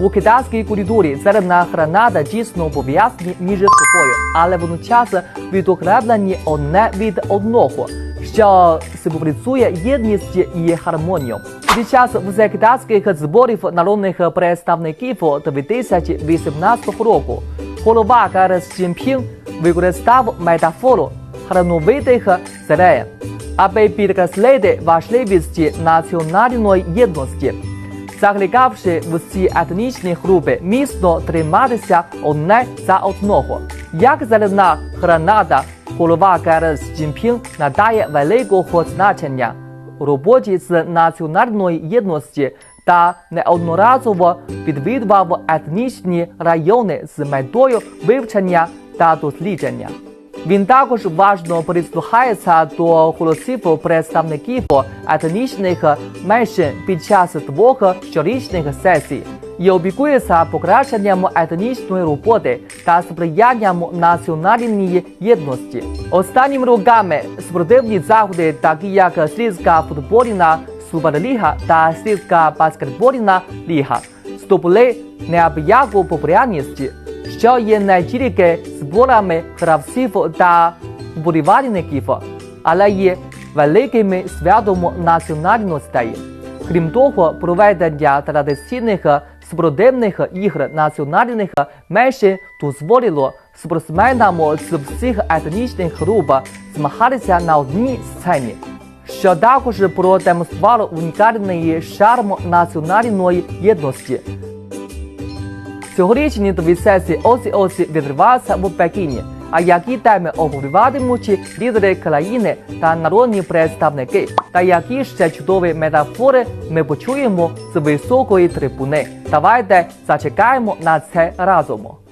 У китайській культурі зелена гранада дійсно пов'язані між собою, але водночас відокремлені одне від одного, що символізує єдність і гармонію. Під час всекитайських зборів народних представників 2018 року голова КРС Цзіньпін використав метафору храновитих зерен, аби підкреслити важливість національної єдності закликавши всі етнічні групи міцно триматися одне за одного. Як зелена гранада, голова КРС Цзіньпін надає великого значення роботі з національної єдності та неодноразово відвідував етнічні райони з метою вивчення та дослідження. Він також уважно прислухається до голосів представників етнічних меншин під час двох щорічних сесій і опікується покращенням етнічної роботи та сприянням національній єдності. Останніми роками спортивні заходи, такі як світська футбольна суперліга та світська баскетбольна ліга, здобули неабияку популярність що є не тільки зборами гравців та вболівальників, але й великими святом національностей. Крім того, проведення традиційних спортивних ігр національних менше дозволило спортсменам з всіх етнічних груп змагатися на одній сцені, що також продемонструвало унікальний шарм національної єдності. Цьогорічні дві сесії осі осі відриваються в Пекіні. А які теми обговорюватимуть лідери країни та народні представники, та які ще чудові метафори ми почуємо з високої трибуни. Давайте зачекаємо на це разом.